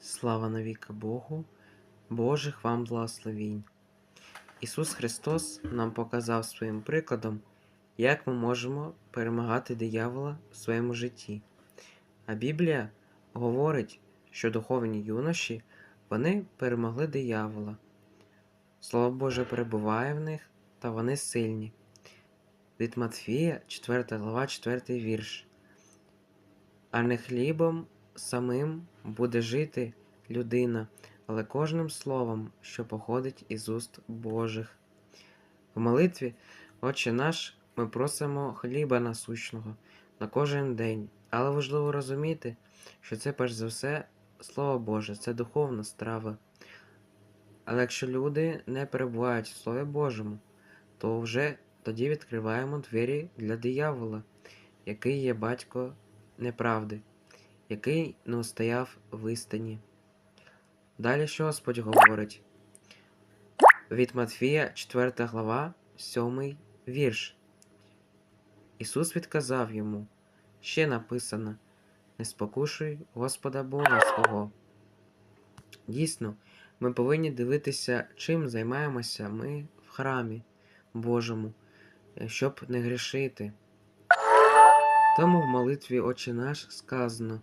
Слава навіки Богу, Божих вам благословінь. Ісус Христос нам показав своїм прикладом, як ми можемо перемагати диявола в своєму житті. А Біблія говорить, що духовні юноші вони перемогли диявола. Слово Боже перебуває в них, та вони сильні. Від Матфія, 4 глава, 4 вірш. А не хлібом самим буде жити людина, але кожним словом, що походить із уст Божих. В молитві, Отче наш, ми просимо хліба насущного на кожен день, але важливо розуміти, що це перш за все Слово Боже, це духовна страва. Але якщо люди не перебувають в Слові Божому, то вже тоді відкриваємо двері для диявола, який є батько неправди, який не устояв в істині. Далі що Господь говорить? Від Матфія, 4 глава, 7 вірш. Ісус відказав йому, ще написано: Не спокушуй Господа Бога свого. Дійсно, ми повинні дивитися, чим займаємося ми в храмі Божому, е, щоб не грішити. Тому в молитві Отче наш сказано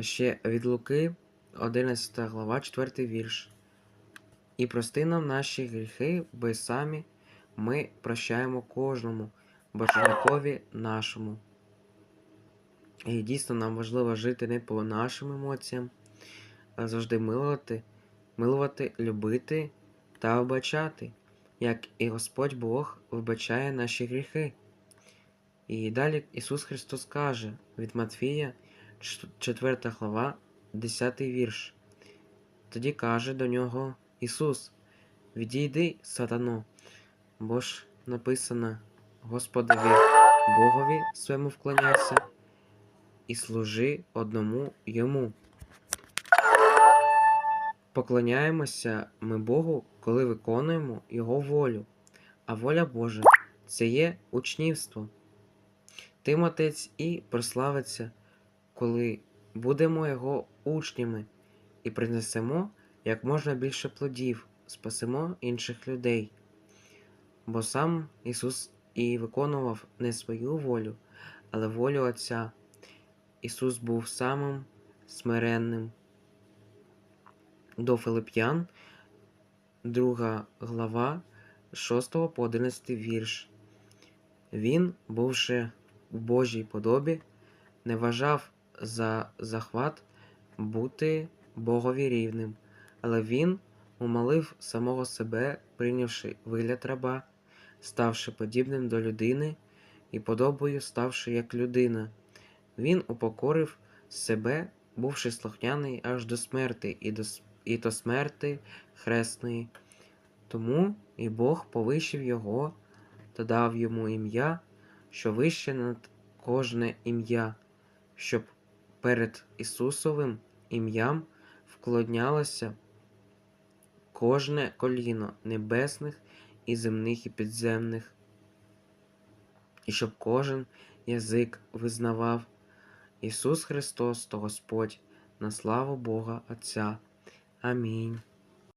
ще від Луки, 11 глава, 4 вірш. І прости нам наші гріхи, бо самі ми прощаємо кожному боржникові нашому. І дійсно нам важливо жити не по нашим емоціям, а завжди милувати, милувати, любити та вибачати, як і Господь Бог вибачає наші гріхи. І далі Ісус Христос каже від Матфія, 4 глава, 10 вірш. Тоді каже до нього Ісус: Відійди, сатано, бо ж написано Господові Богові своєму вклоняйся і служи одному йому. Поклоняємося ми Богу, коли виконуємо Його волю, а воля Божа це є учнівство. Тим отець і прославиться, коли будемо Його учнями і принесемо як можна більше плодів, спасемо інших людей. Бо сам Ісус і виконував не свою волю, але волю Отця. Ісус був самим смиренним. До Филип'ян, 2 глава, 6 по 11 вірш. Він, бувши в Божій подобі, не вважав за захват бути Богові рівним, але він умолив самого себе, прийнявши вигляд раба, ставши подібним до людини і подобою ставши як людина. Він упокорив себе, бувши слухняний аж до смерти, і до, і до смерти хресної. Тому і Бог повищив його та дав йому ім'я, що вище над кожне ім'я, щоб перед Ісусовим ім'ям вклонялося кожне коліно небесних і земних і підземних, і щоб кожен язик визнавав Ісус Христос то Господь на славу Бога Отця. Амінь.